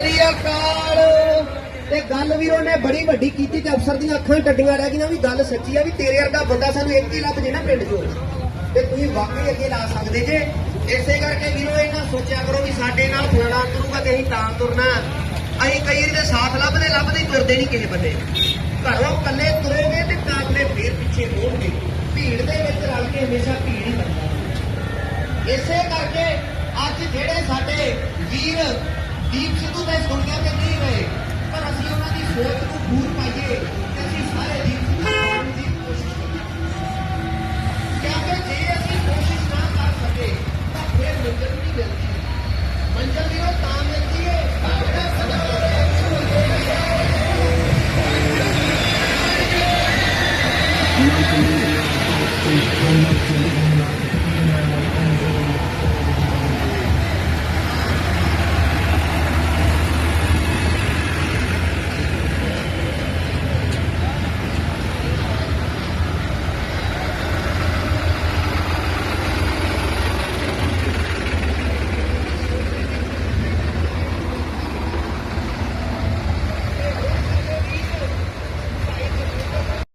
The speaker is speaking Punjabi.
ਸ੍ਰੀ ਅਕਾਲ। ਤੇ ਗੱਲ ਵੀ ਉਹਨੇ ਬੜੀ ਵੱਡੀ ਕੀਤੀ ਤੇ ਅਫਸਰ ਦੀਆਂ ਅੱਖਾਂ ਟੱਡੀਆਂ ਰਹਿ ਗਈਆਂ ਵੀ ਗੱਲ ਸੱਚੀ ਆ ਵੀ ਤੇਰੇ ਵਰਗਾ ਬੰਦਾ ਸਾਨੂੰ ਇੱਕ ਹੀ ਲੱਭ ਜੇ ਨਾ ਪਿੰਡ 'ਚੋਂ। ਤੇ ਤੁਸੀਂ ਵਾਕਈ ਅੱਗੇ ਲਾ ਸਕਦੇ ਜੇ। ਇਸੇ ਕਰਕੇ ਵੀਰੋ ਇਹਨਾਂ ਸੋਚਿਆ ਕਰੋ ਵੀ ਸਾਡੇ ਨਾਲ ਫਲਾਣਾ ਤੁਰੂਗਾ ਤੇ ਅਸੀਂ ਤਾਂ ਤੁਰਨਾ। ਅਸੀਂ ਕਈ ਵਾਰੀ ਦੇ ਸਾਥ ਲੱਭਦੇ ਲੱਭਦੇ ਹੀ ਤੁਰਦੇ ਨਹੀਂ ਕਿਸੇ ਬੰਦੇ ਘਰੋਂ ਇਕੱਲੇ ਤੁਰੋਗੇ ਤੇ ਕਾਬਲੇ ਫੇਰ ਪਿੱਛੇ ਹੋਣਗੇ। ਭੀੜ ਦੇ ਵਿੱਚ ਰਲ ਕੇ ਹਮੇਸ਼ਾ ਭੀੜ ਹੀ ਬਣਦਾ। ਇਸੇ ਕਰਕੇ ਅੱਜ ਜਿਹੜੇ ਸਾਡੇ ਵੀਰ ਦੀਪ ਸਿੱਧੂ ਤਾਂ ਇਸ ਦੁਨੀਆ ਤੇ ਨਹੀਂ ਰਹੇ। ਪਰ ਅਸੀਂ ਉਹਨਾਂ ਦੀ ਸੋਚ ਨੂੰ ਪੂਰ ਪਾਈਏ ਤੇ ਅਸੀਂ ਸਾਰੇ ਦੀਪ ਸਿੱਧੂ ਬਣਨ ਦੀ ਕੋਸ਼ਿਸ਼ ਕਰੀਏ। ਕਿਉਂਕਿ ਜੇ ਅਸੀਂ ਕੋਸ਼ਿਸ਼ ਨਾ ਕਰ ਸਕੇ, ਤਾਂ ਫਿਰ ਮੰਜ਼ਿਲ ਨਹੀਂ ਮਿਲਦੀ। ਮੰਜ਼ਿਲ ਦੀ ਉਹ ਤਾਂ ਮਿਲਦੀ ਹੈ ਜਿਹੜਾ ਸਦਾ I'm not